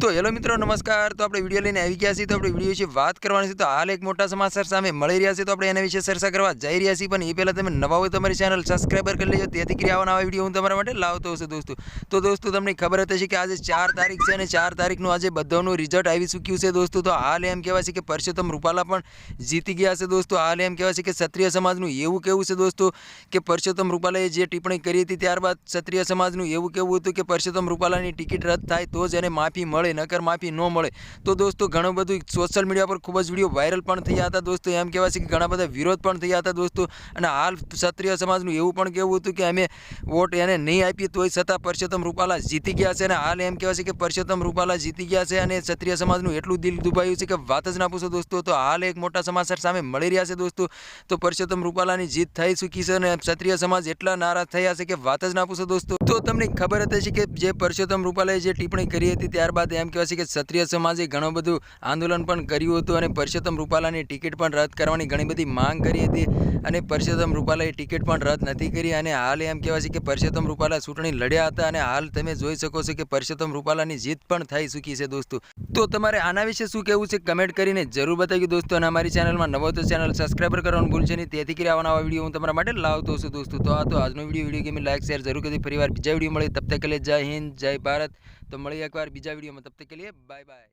તો હેલો મિત્રો, નમસ્કાર. તો આપણે વીડિયો લઈને આવી ગયા છીએ. તો આપણે વીડિયો વિશે વાત કરવાની છે. તો હાલ એક મોટા સમાચાર સામે મળી રહ્યા છે. તો આપણે એના વિશે ચર્ચા કરવા જઈ રહ્યા છીએ. પણ એ પહેલાં તમે નવા હોય તમારી ચેનલ સબસ્ક્રાઈબર કરી લેજો. તેથી કરી આવા નવા વીડિયો હું તમારા માટે લાવતો હશે દોસ્તો. તો દોસ્તો, તમને ખબર હતી કે આજે ચાર તારીખ છે અને ચાર તારીખનું આજે બધાનું રિઝલ્ટ આવી ચૂક્યું છે, દોસ્તો. તો હાલ એમ કહેવાય છે કે પરસોત્તમ રૂપાલા પણ જીતી ગયા છે, દોસ્તો. હાલ એમ કહેવાય છે કે ક્ષત્રિય સમાજનું એવું કેવું છે, દોસ્તો, કે પરસોત્તમ રૂપાલાએ જે ટિપ્પણી કરી હતી ત્યારબાદ ક્ષત્રિય સમાજનું એવું કેવું હતું કે પરસોત્તમ રૂપાલાની ટિકિટ રદ થાય તો જ એને માફી મળે. નકર માફી ન મળે. તો દોસ્તો, ઘણું બધું સોશિયલ મીડિયા પર ખૂબ જ વીડિયો વાયરલ પણ થયા હતા દોસ્તો. એમ કહેવાય છે કે ઘણા બધા વિરોધ પણ થયા હતા દોસ્તો. અને હાલ ક્ષત્રિય સમાજનું એવું પણ કહેવું હતું કે અમે વોટ એને નહીં આપીએ તોય છતાં પરસોત્તમ રૂપાલા જીતી ગયા છે. અને હાલ એમ કહેવાય છે કે પરસોત્તમ રૂપાલા જીતી ગયા છે અને ક્ષત્રિય સમાજનું એટલું દિલ દુભાયું છે કે વાત જ ના પૂછો દોસ્તો. તો હાલ એક મોટા સમાચાર સામે મળી રહ્યા છે દોસ્તો. તો પરસોત્તમ રૂપાલાની જીત થઈ ચૂકી છે અને ક્ષત્રિય સમાજ એટલા નારાજ થયા છે કે વાત જ ના પૂછો દોસ્તો. તો તમને ખબર હતી કે જે પરસોત્તમ રૂપાલાએ જે ટિપ્પણી કરી હતી ત્યારબાદ એમ કહેવાય કે ક્ષત્રિય સમાજે ઘણું બધું આંદોલન પણ કર્યું હતું અને પરસોત્તમ રૂપાલાની ટિકિટ પણ રદ કરવાની ઘણી બધી માંગ કરી હતી અને પરસોત્તમ રૂપાલાએ ટિકિટ પણ રદ નથી કરી અને હાલ એમ કહેવાય છે કે પરસોત્તમ રૂપાલા ચૂંટણી લડ્યા હતા અને હાલ તમે જોઈ શકો છો કે પરસોત્તમ રૂપાલાની જીત પણ થઈ ચૂકી છે દોસ્તો. તો તમારે આના વિશે શું કહેવું છે કમેન્ટ કરીને જરૂર બતાવ્યું દોસ્તો અને અમારી ચેનલમાં નવો તો ચેનલ સબસ્ક્રાઈબર કરવાનું ભૂલશે નહીં. તેથી કરી આવવાના વીડિયો હું તમારા માટે લાવતો છું દોસ્તો. તો આ તો આજનો video video game like, share જરૂર કરી ફરીવાર બીજા વીડિયો મળે. તબ તક લે જય હિન્દ, જય ભારત. તો મળીએ એકવાર બીજા વિડીયોમાં. તબ તક કે લીએ બાય બાય.